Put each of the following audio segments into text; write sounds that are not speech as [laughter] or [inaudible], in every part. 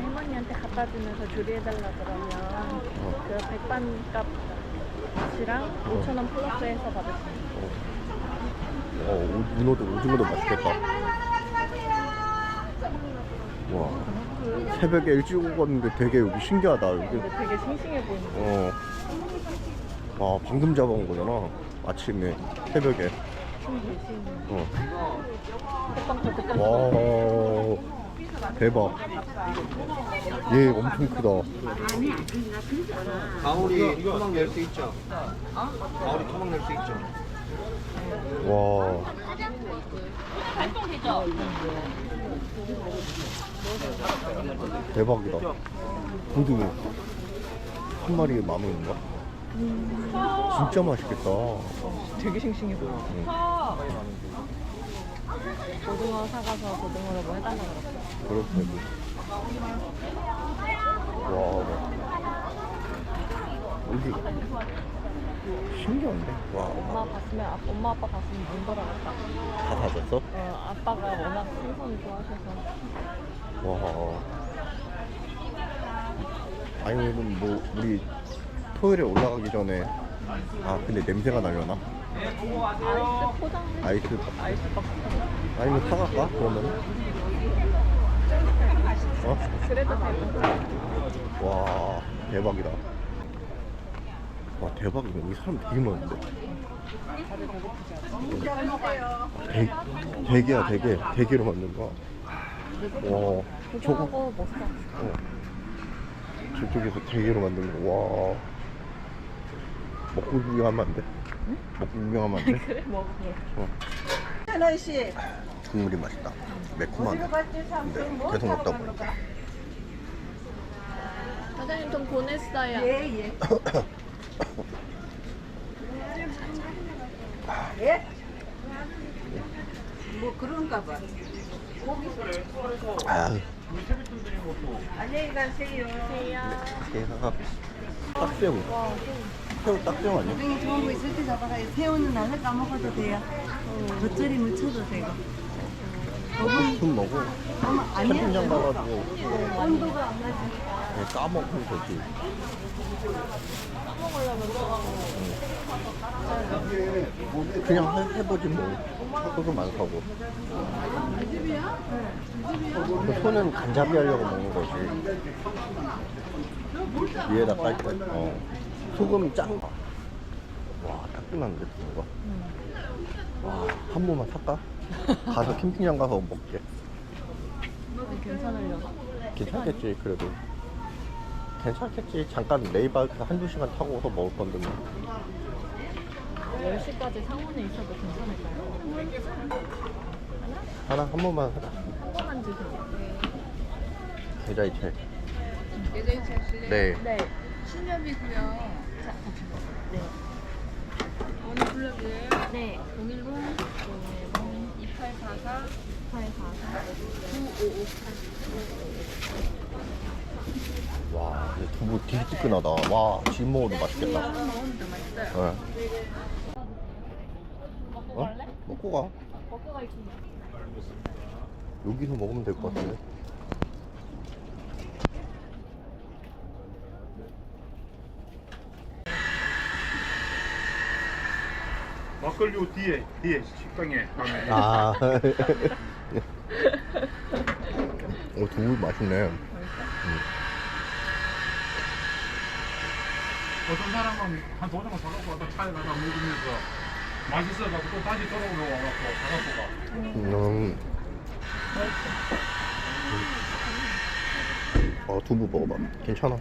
할머니한테 갖다 주면서 조리해달라 그러면 어. 그 백반값 이랑 5천 원 플러스해서 받을 수 있어요. 어, 오- 문어도 오징어도 맛있겠다. 와, 새벽에 일찍 오갔는데 되게 여기 신기하다. 여기, 근데 되게 싱싱해 보이는 거. 어, 와, 방금 잡아온 거잖아. 아침에, 새벽에. 신기해, 신기해. 어. 백반값 백반 와, 대박. 얘 엄청 크다. 가오리 토막 낼 수 있죠? 가오리 토막 낼 수 있죠? 와. 대박이다. 고등어. 한 마리에 만 원인가? 진짜 맛있겠다. 되게 싱싱해 보여. 응. 고등어 사가서 고등어를 뭐 해달라 그랬어. 그렇게. 와. 여기. 신기한데? 와. 엄마 봤으면 아, 엄마 아빠 봤으면 눈 돌아갔다. 다 사셨어? 어, 아빠가 워낙 생선 좋아하셔서 와. 아니면 뭐 우리 토요일에 올라가기 전에 아 근데 냄새가 나려나? 아이스 포장 아이스 아이스 박스 아니면 사갈까? 그러면 어? 그래도 되고 와 대박이다. 와 대박이네. 여기 사람 되게 많은데. 대, 대게야 대게. 대게로 만든 거. 와 저거 뭐 사? 어. 저쪽에서 대게로 만든 거. 와. 먹고 구경하면 안 돼? 먹고 구경하면 안 돼? [laughs] 그래 먹어 어. 하나씩 국물이 맛있다. 매콤하네. 근데 계속 먹다 보니까. 사장님 좀 보냈어요 예 예 예? [coughs] 뭐 그런가 봐 아, 안녕히 가세요 얘가 딱새우. 와 새우 딱새우 아니야? 고등이 좋은 거 있을 때 잡아가요 새우는 나서 까먹어도 돼요 겉절이 무쳐도 되고 술 아니야 캠핑장 가가지고 온도가 안 맞으니까 그냥 까먹으면 되지. 그냥 해, 해보지 뭐. 소금 안 사고. 그 소는 간잡이 하려고 먹는 거지. 위에다 깔 때. 어. 소금이 짠 거. 와, 따끈한데, 이거. 와, 한 번만 살까? 가서 캠핑장 가서 먹게. 괜찮으려나? 괜찮겠지, 그래도. 괜찮겠지. 잠깐 레이바이크 한두 시간 타고서 먹을 건데 뭐. 10시까지 상온에 있어도 괜찮을까요? 하나, 한 번만 하자. 한 번만 주세요 계좌이체. 예전에 하실래요? 네. 네 신념이고요. 자, 네. 어느 블럭이에요? 네 010 2844 844 와, 근데 두부 되게 뜨끈하다. 와, 지금 먹어도 맛있겠다. 맛있어요. 네. 먹고 어? 갈래? 먹고 가. 먹고 갈게 여기서 먹으면 될 것 같은데. 막걸리 요 뒤에 뒤에 식당에 가면 아. [laughs] 오, 두부 맛있네. 어떤 사람은 한 도장 을 사갖고 와서 차에 가서 먹으면서 맛있어가지고 또 다시 돌아오러 와갖고 사갖고 가. 음. 어, 두부 먹어봐. 괜찮아.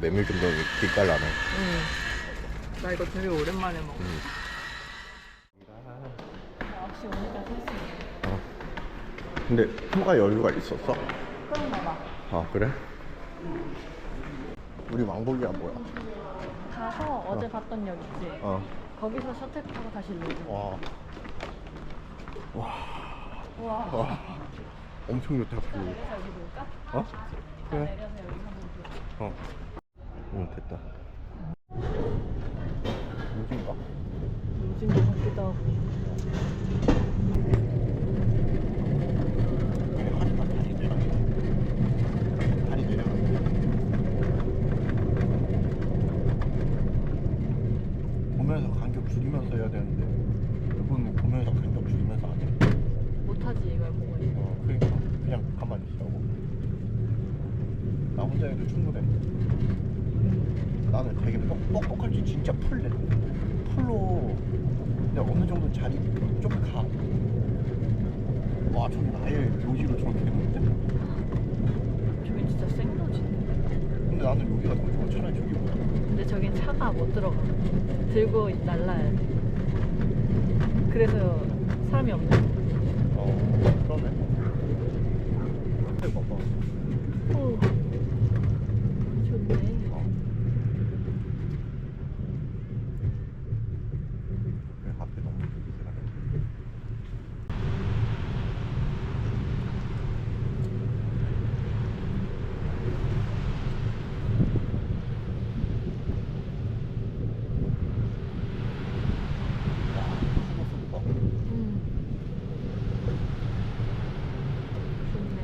메밀전병이 길깔나네. 나 이거 되게 오랜만에 먹어 음. 역시 오니까 샀어 어. 근데 휴가 여유가 있었어? 그런가 봐 아, 그래? 우리 왕복이야, 뭐야? 가서 어제 봤던 역 있지? 어. 거기서 셔틀 타고 다시 일로 와. 와. 우와 와. 엄청. 어? 그래. 어. 응, 것 같기도 하고. 하 지마, 다리 내려. 다리 내려. 보면서 간격 줄이면서 해야 되는데, 이분은 보면서 간격 줄이면서 안 해. 못하지 이걸 보고 있어. 어, 그러니까 그냥 가만히 있으라고. 나 혼자 해도 충분해. 나는 되게 뻑, 뻑뻑할지 진짜 풀래. 풀로 근데 어느 정도 자리 좀 가. 와, 저기 아예 요지로 저렇게 했는데? 저긴 진짜 생로지. 근데 나는 여기가 더 좋아. 차라리 저기 보다. 근데 저긴 차가 못 들어가. 들고 날라야 돼. 그래서 사람이 없네. 어, 그러네. 근데 봐봐. 오. 좋네. 어. 그래, 앞에 너무 느리더라. 음. 좋네.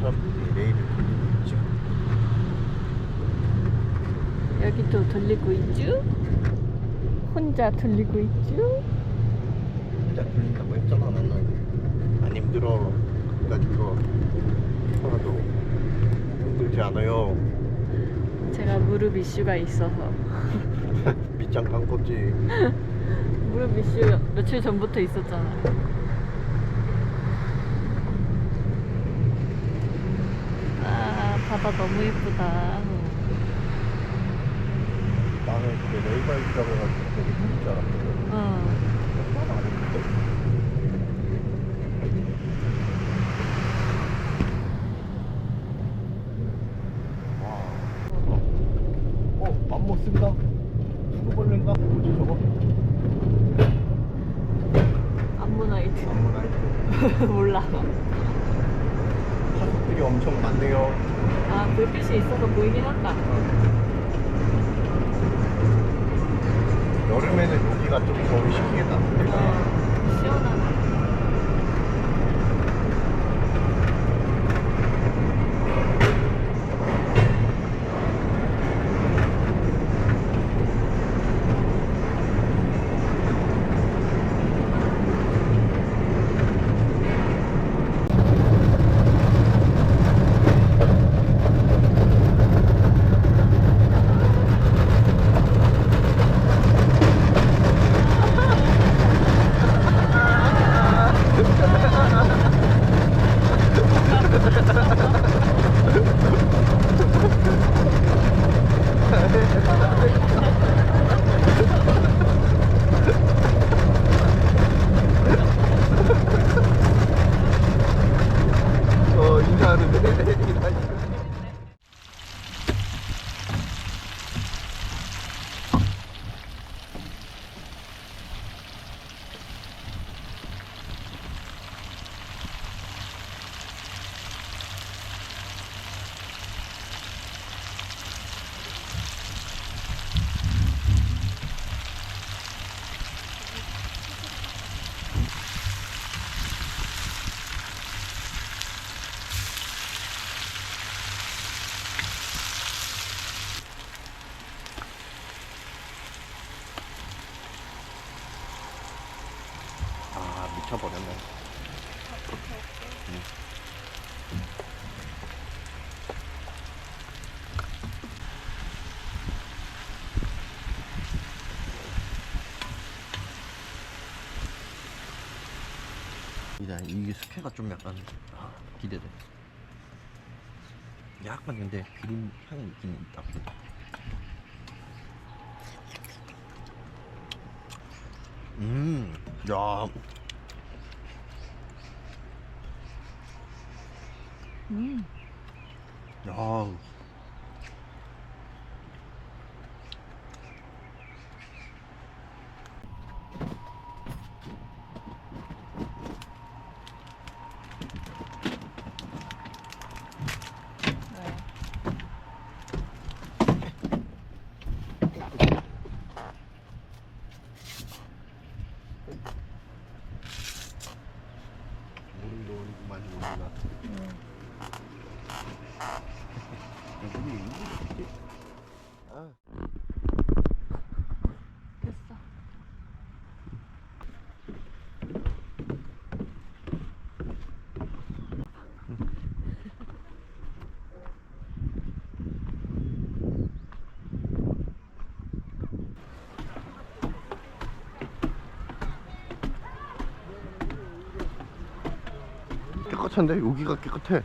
사람들이 레일을 돌리고 있죠. 여기 또 돌리고 있죠? 혼자 돌리고 있죠? 혼자 돌린다고 했잖아 나는 안 힘들어 그래가지고 하나도 힘들지 않아요 제가 무릎 이슈가 있어서 밑장 간 거지 무릎 이슈 며칠 전부터 있었잖아. 아 바다 너무 예쁘다. 나는 그게 레이바이크라고 해가지고 되게 힘들 줄 알았거든 어. 하나도 안 했는데 와 어? 어? 맘모스인가? 수고벌레인가? 뭐지 저거? 암모나이트 암모나이트 몰라. 화석들이 엄청 많네요 아 불빛이 있어서 보이긴 한다. 여름에는 여기가 좀 더울 시키겠다 어, 시원하다. 어 인사하는데 아 미쳐 버렸네. 음. 이제 이게 스케가 좀 약간 아, 기대돼. 약간 근데 기름 향이 있긴 있다. 음, 야, 음. 야, 깨끗한데? 여기가 깨끗해.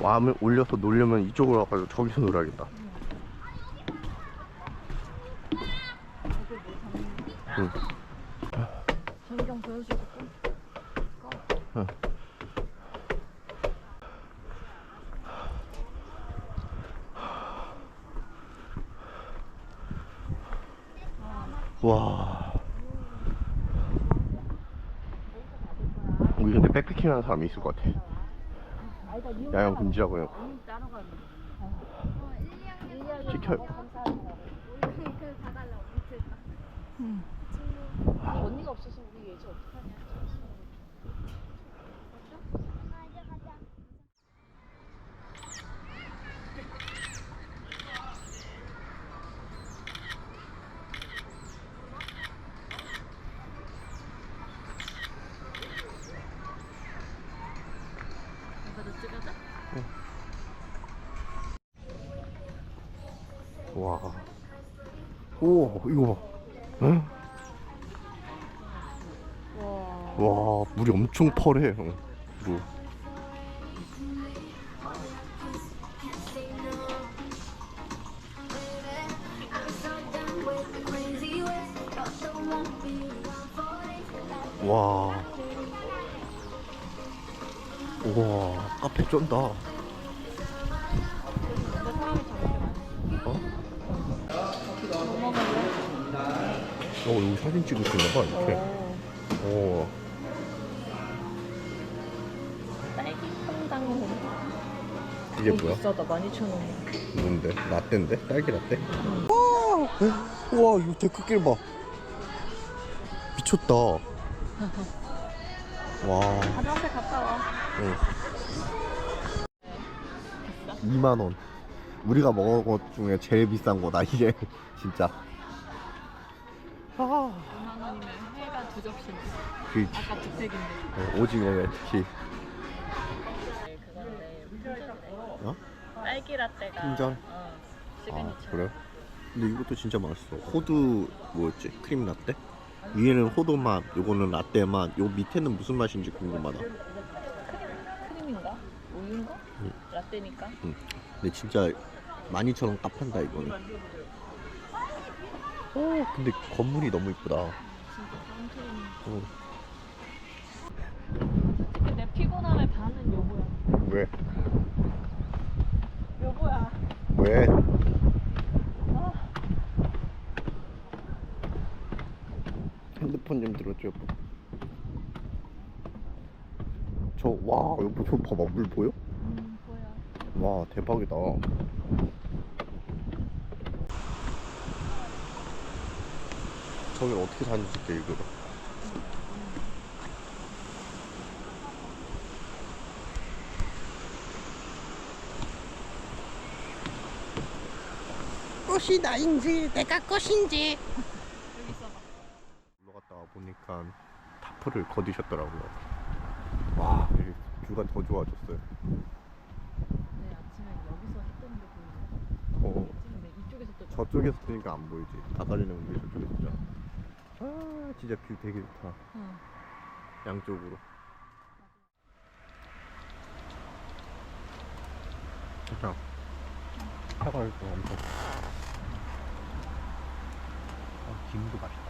와, 올려서 놀려면 이쪽으로 와가지고 저기서 놀아야겠다. 응. 전경 보여주고 와. 우리 근데 백패킹 하는 사람이 있을 것 같아. 야영 금지라고 해요. 지켜. 언니가 없어서 우리 예지 어떡하냐 와. 오, 이거 봐. 응? 와, 물이 엄청 펄해. 어, 물. 와. 우와, 카페 쩐다. 사진 찍을 수 있나 봐, 이렇게. 오. 딸기 퐁당 이게 뭐야? 비싸다 12,000원 뭔데? 라떼인데? 딸기 라떼? 와! 우와, 이거 데크길 봐. 미쳤다. [laughs] 와. 화장실 갔다 와 응. 2만 원. 우리가 먹은 것 중에 제일 비싼 거다 이게 [laughs] 진짜. 아, 5만 원이면 회가 두 접시 그 아까 두 팩인데 어, 오징어에 특히. 어? 딸기 라떼가 흰절? 어, 아 시그니처 그래? 근데 이것도 진짜 맛있어. 호두 뭐였지? 크림 라떼? 위에는 호두 맛, 요거는 라떼 맛, 요 밑에는 무슨 맛인지 궁금하다. 크림인가? 우유인가? 응. 라떼니까 근데 진짜 12,000원 값한다 이거는. 오, 근데 건물이 너무 이쁘다. 어. 내 피곤함의 반은 여보야 왜? 여보야 왜? 핸드폰 좀 들어줘 여보 저와 여보 저 봐봐 물 보여? 음 보여 와 대박이다 저길 어떻게 사는지 진짜 이거 꽃이 나인지 내가 꽃인지. [laughs] 올라갔다 보니까 타프를 거두셨더라고요. 와 되게 뷰가 더 좋아졌어요. 내 아침에 여기서 했던 게 보이네 어, 근데 이쪽에서 또 저쪽에서 뜨니까 안 보이지. 다다리는 게 저쪽에서 잖아 아 진짜 뷰 되게 좋다. 응. 양쪽으로. 진짜 사과 이거 엄청. 아, 김도 맛있다.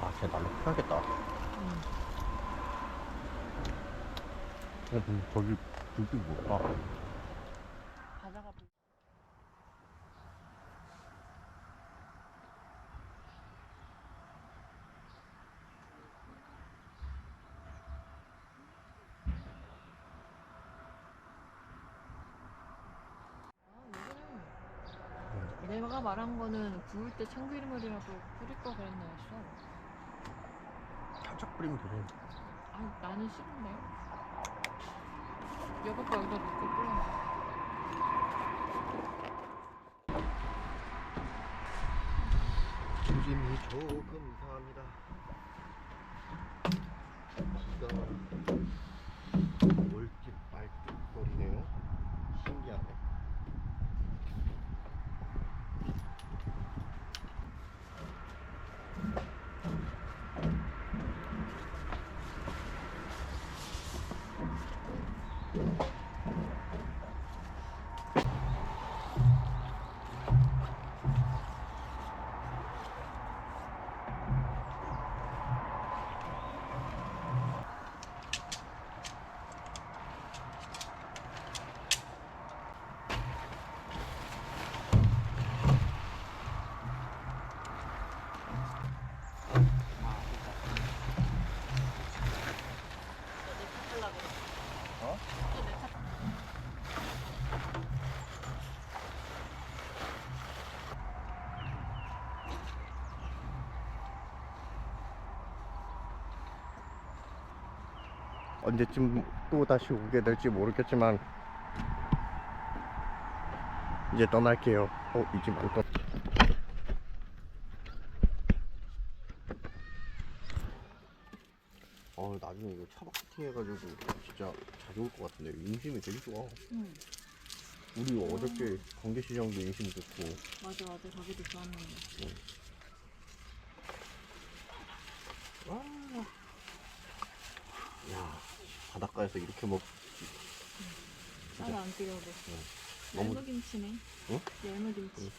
아 진짜 날로 피하겠다. 어, 음, 저기 불빛 뭐야 바다가 보이 내가 말한 거는 구울 때 참기름을이라도 뿌릴 거 그랬나 했어. 살짝 뿌리면 되네 아 나는 싫은데. 여보가 여기다 넣고 뿌려. 조심히 조금 사합니다 비가 언제쯤 또 다시 오게 될지 모르겠지만 이제 떠날게요. 어, 이집 안 떠. 어, 나중에 이거 차 마케팅 해가지고 진짜 자주 올 것 같은데 인심이 되게 좋아. 응. 우리 어저께 관계시장도 인심 좋고 맞아 맞아 저기도 좋았는데. 야 바닷가에서 이렇게 먹 나도 안 끓여도. 너무- 열무김치네. 응? 열무김치.